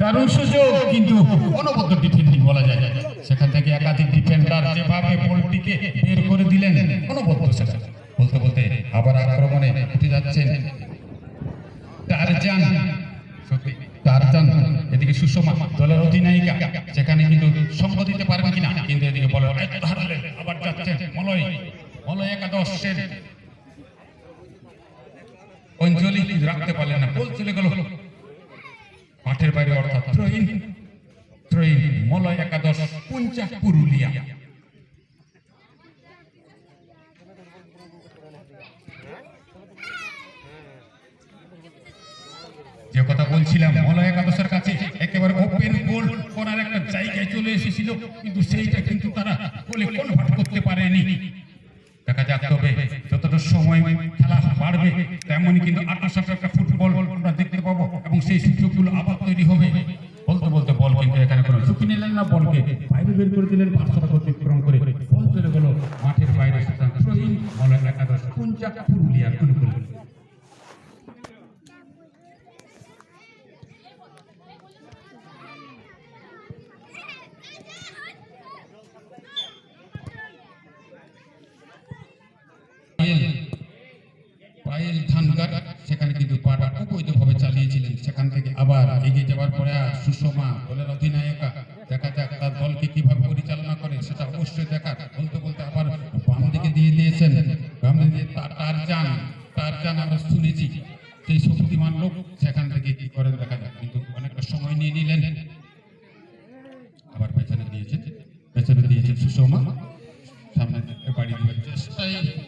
দারুণ সুযোগ, কিন্তু অনবদ্য ডিফেন্ডিং বলা যায়। সেখান থেকে একাধিক ডিফেন্ডার যেভাবে বলটিকে বের করে দিলেন, অনবদ্য সেটা। বলতে বলতে আবার আক্রমণে উঠে যাচ্ছেন টারজান। সত্যি, টারজান এদিকে সুষমা দলের অধিনায়িকা সেখানে কিন্তু সঙ্গ দিতে পারবেন কিনা, কিন্তু এদিকে বলে হারলেন, আবার যাচ্ছেন মলয়। মলয় একাদশের অঞ্জলি রাখতে পারলেন না। বল চলে গেল। মাঠের বাইরে অর্থাৎ ত্রয়ীন ত্রয়ীন মলয় একাদশ, পুঞ্চা পুরুলিয়া। যে কথা বলছিলাম, মলয় একাদশের কাছে একেবারে ওপেন গোল করার একটা জায়গায় চলে এসেছিল, কিন্তু সেইটা কিন্তু তারা গোলে কনভার্ট করতে পারেনি। দেখা যাক তবে যতটা সময় খেলা বাড়বে, তেমনই কিন্তু আঠাশ একটা ফুটবল আমরা দেখতে পাবো এবং সেই সুযোগগুলো আবার তৈরি হবে। বলতে বলতে বল কিন্তু এখানে কোনো ঝুঁকি নিলেন না, বলকে বাইরে বের করে দিলেন পাঁচশোটা অতিক্রম করে বল চলে গেল মাঠের বাইরে। সুতরাং একাদশ পুঞ্জাব পুরুলিয়ার অনুকূলে পায়েল পায়েল ধানকার সেখানে কিন্তু পাটা অবৈধভাবে চালিয়েছিলেন সেখান থেকে আবার আর সুষমা দলের অধিনায়িকা। দেখা যাক তার দলকে কীভাবে পরিচালনা করে, সেটা অবশ্যই দেখার। বলতে বলতে আবার বাম দিকে দিয়ে দিয়েছেন। বাম দিকে তার যান তার যান আমরা শুনেছি। সেই শক্তিমান লোক সেখান থেকে কি করেন দেখা যাক, কিন্তু অনেকটা সময় নিয়ে নিলেন। আবার পেছনে দিয়েছেন পেছনে দিয়েছেন সুষমা। সামনে বাড়ি দেওয়ার চেষ্টায়।